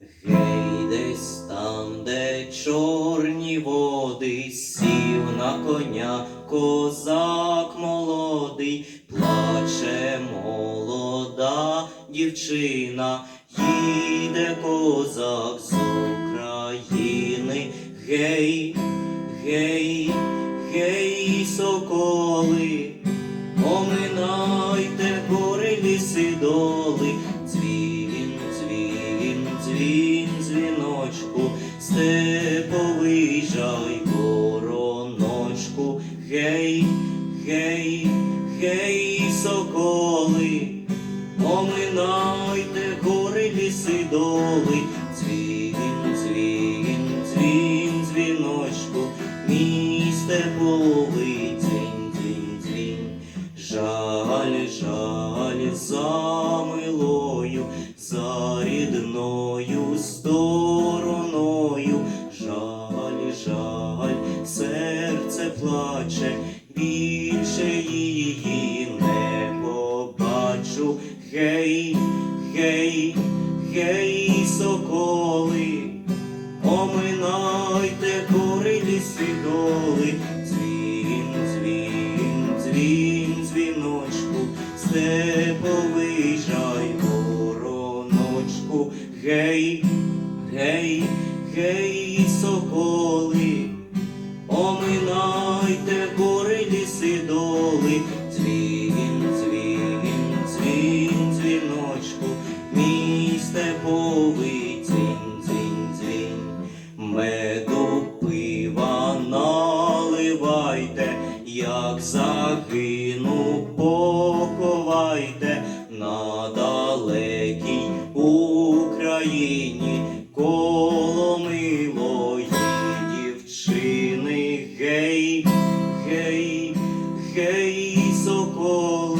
Гей, десь там, де чорні води, сів на коня козак молодий, плаче молода дівчина, їде козак з України. Гей, гей, гей, соколи, оминайте гори ліси доли, дзвін, дзвін, дзвіночку, степовий жай вороночку, гей, гей, гей, соколи, оминайте гори ліси доли, дзвін, дзвін, дзвін, дзвіночку, мій степовий Жаль за милою, за рідною стороною, жаль, жаль, серце плаче, більше її не побачу. Гей, гей, гей, соколи, оминайте жай вороночку, гей, гей, гей, соколи, оминайте гори ліси доли, дзвін, дзвін, дзвін, дзвіночку, мій степовий дзвін, дзвін, дзвін. Меду пива наливайте, як загину, поховайте на далекій Україні коло милої дівчини, гей, гей, гей, соколи.